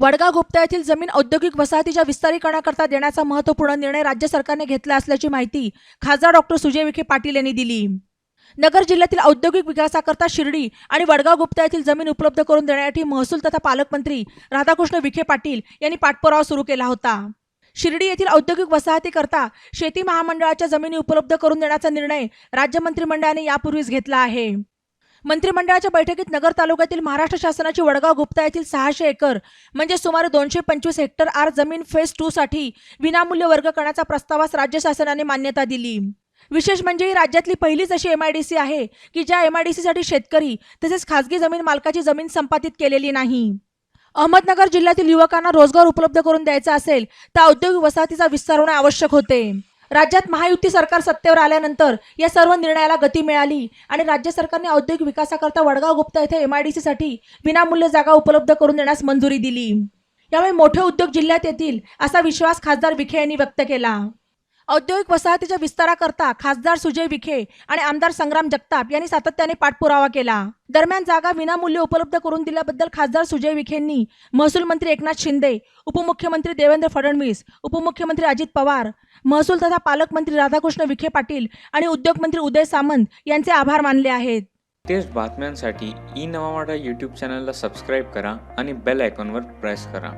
वडगाव गुप्ता येथील जमीन औद्योगिक वसाहतीच्या विस्तारीकरणाकरता देण्याचा महत्त्वपूर्ण निर्णय राज्य सरकारने घेतला असल्याची माहिती खासदार डॉक्टर सुजय विखे पाटील यांनी दिली. नगर जिल्ह्यातील औद्योगिक विकासाकरता शिर्डी आणि वडगाव गुप्ता येथील जमीन उपलब्ध करून देण्यासाठी महसूल तथा पालकमंत्री राधाकृष्ण विखे पाटील यांनी पाठपुरावा सुरू केला होता. शिर्डी येथील औद्योगिक वसाहतीकरता शेती महामंडळाच्या जमिनी उपलब्ध करून देण्याचा निर्णय राज्य मंत्रिमंडळाने यापूर्वीच घेतला आहे. मंत्रिमंडळाच्या बैठकीत नगर तालुक्यातील महाराष्ट्र शासनाची वडगाव गुप्ता येथील सहाशे एकर म्हणजे सुमारे दोनशे पंचवीस हेक्टर आर जमीन फेज टू साठी विनामूल्य वर्ग करण्याचा प्रस्तावास राज्य शासनाने मान्यता दिली. विशेष म्हणजे ही राज्यातली पहिलीच अशी एमआयडीसी आहे की ज्या एमआयडीसी साठी शेतकरी तसेच खासगी जमीन मालकाची जमीन संपादित केलेली नाही. अहमदनगर जिल्ह्यातील युवकांना रोजगार उपलब्ध करून द्यायचा असेल तर औद्योगिक वसाहतीचा विस्तार होणे आवश्यक होते. राज्यात महायुती सरकार सत्तेवर आल्यानंतर या सर्व निर्णयाला गती मिळाली आणि राज्य सरकारने औद्योगिक विकासाकरता वडगाव गुप्ता येथे एमआयडीसीसाठी विनामूल्य जागा उपलब्ध करून देण्यास मंजुरी दिली. यामुळे मोठे उद्योग जिल्ह्यात येतील असा विश्वास खासदार विखे यांनी व्यक्त केला. औद्योगिक वसाहतीच्या विस्ताराकरता खासदार सुजय विखे आणि आमदार संग्राम जगताप यांनी सातत्याने पाठपुरावा केला. दरम्यान जागा विनामूल्य उपलब्ध करून दिल्याबद्दल खासदार सुजय विखेंनी महसूल मंत्री एकनाथ शिंदे उपमुख्यमंत्री देवेंद्र फडणवीस उपमुख्यमंत्री अजित पवार महसूल तथा पालकमंत्री राधाकृष्ण विखे पाटील आणि उद्योगमंत्री उदय सामंत यांचे आभार मानले आहेत. तेच बातम्यांसाठी ई नवा यूट्यूब चॅनलला सबस्क्राईब करा आणि बेल आयकॉनवर प्रेस करा.